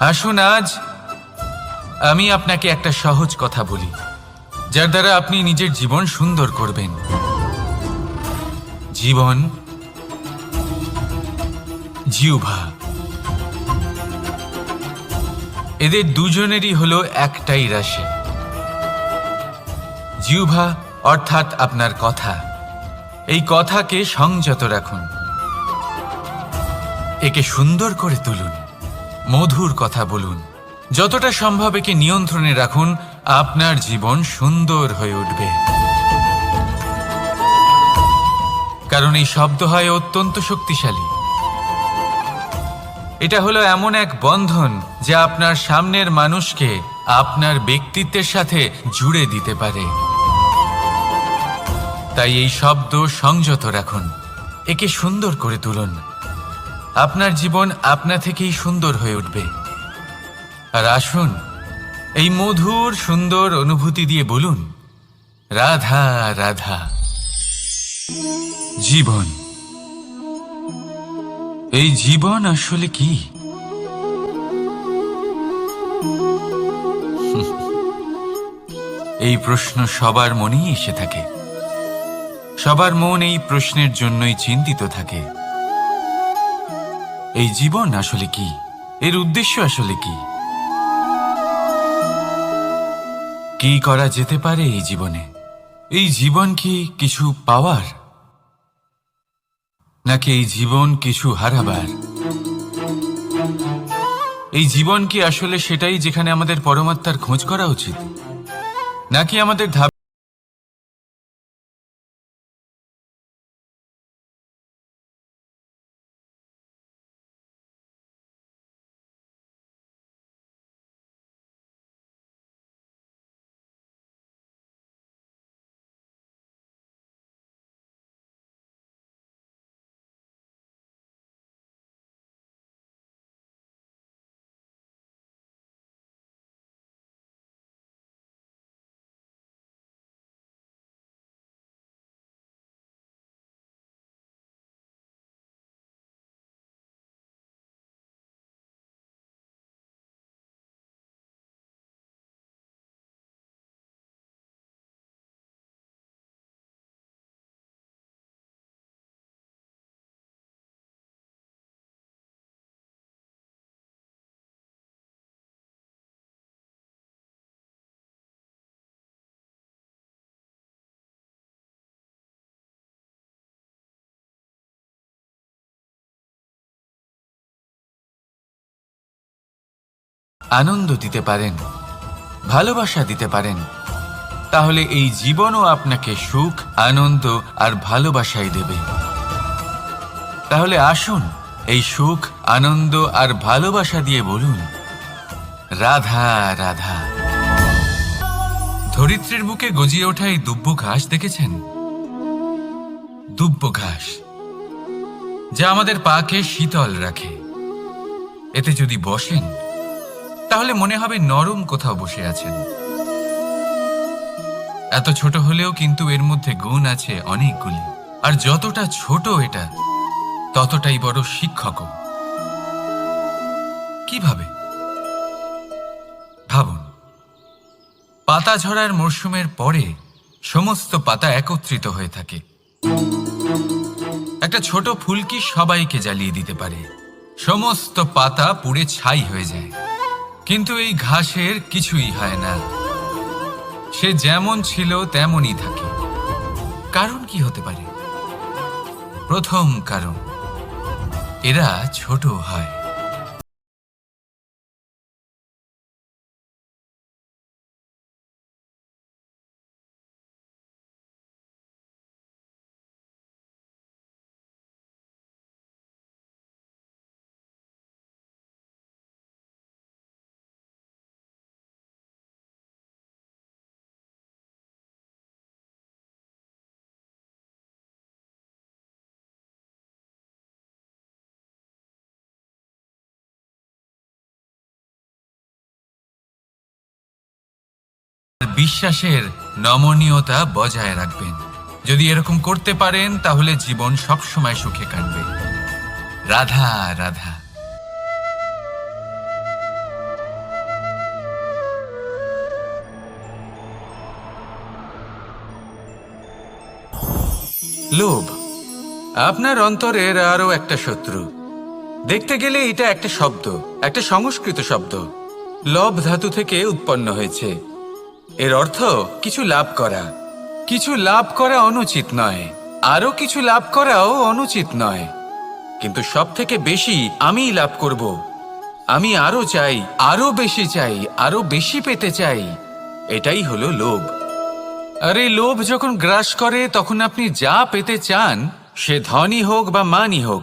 আসুন আজ আমি আপনাকে একটা সহজ কথা বলি, যার দ্বারা আপনি নিজের জীবন সুন্দর করবেন। জীবন জিউভা এদের দুজনেরই হলো একটাই রাশি। জিউভা অর্থাৎ আপনার কথা। এই কথাকে সংযত রাখুন। একে সুন্দর করে তুলুন। মধুর কথা বলুন। যতটা সম্ভব একে নিয়ন্ত্রণে রাখুন, আপনার জীবন সুন্দর হয়ে উঠবে। কারণ এই শব্দ হয় অত্যন্ত শক্তিশালী। এটা হলো এমন এক বন্ধন যা আপনার সামনের মানুষকে আপনার ব্যক্তিত্বের সাথে জুড়ে দিতে পারে। তাই এই শব্দ সংযত রাখুন, একে সুন্দর করে তুলুন। আপনার জীবন আপনা থেকেই সুন্দর হয়ে উঠবে। আর আসুন, এই মধুর, সুন্দর অনুভূতি দিয়ে বলুন, রাধা রাধা। জীবন। এই জীবন আসলে কি? এই প্রশ্ন সবার মনেই এসে থাকে। সবার মন এই প্রশ্নের জন্যই চিন্তিত থাকে। এই জীবন আসলে কি? এর উদ্দেশ্য আসলে কি? কি করা যেতে পারে এই জীবনে? এই জীবন কি কিছু পাওয়ার? নাকি এই জীবন কিছু হারাবার? এই জীবন কি আসলে সেটাই যেখানে আমাদের পরমাত্মার খোঁজ করা উচিত? নাকি আমাদের আনন্দ দিতে পারেন, ভালোবাসা দিতে পারেন, তাহলে এই জীবনও আপনাকে সুখ, আনন্দ আর ভালোবাসাই দেবে। তাহলে আসুন এই সুখ, আনন্দ আর ভালোবাসা দিয়ে বলুন, রাধা রাধা। ধরিত্রীর বুকে গজিয়ে ওঠা এই দুব্য ঘাস দেখেছেন? দুব্য ঘাস, যা আমাদের পাকে শীতল রাখে। এতে যদি বসেন তাহলে মনে হবে নরম কোথাও বসে আছেন। এত ছোট হলেও কিন্তু এর মধ্যে গুণ আছে অনেকগুলি। আর যতটা ছোট এটা, ততটাই বড় শিক্ষকও। কীভাবে? ভাবুন। পাতা ঝরার মরশুমের পরে সমস্ত পাতা একত্রিত হয়ে থাকে। একটা ছোট ফুলকি সবাইকে জ্বালিয়ে দিতে পারে। সমস্ত পাতা পুড়ে ছাই হয়ে যায়। কিন্তু এই ঘাসের কিছুই হয় না। সে যেমন ছিল, তেমনই থাকে। কারণ কি হতে পারে? প্রথম কারণ, এরা ছোট হয়। বিশ্বাসের নমনীয়তা বজায় রাখবেন। যদি এরকম করতে পারেন, তাহলে জীবন সব সময় সুখে কাটবে। রাধা রাধা। লোভ, আপনার অন্তরের আরও একটা শত্রু। দেখতে গেলে এটা একটা শব্দ, একটা সংস্কৃত শব্দ। লব ধাতু থেকে উৎপন্ন হয়েছে। এর অর্থ কিছু লাভ করা। কিছু লাভ করা অনুচিত নয়। আরও কিছু লাভ করাও অনুচিত নয়। কিন্তু সব থেকে বেশি আমিই লাভ করব। আমি আরও চাই আরও বেশি চাই আরও বেশি পেতে চাই। এটাই হলো লোভ। আর এই লোভ যখন গ্রাস করে, তখন আপনি যা পেতে চান, সে ধনই হোক বা মানই হোক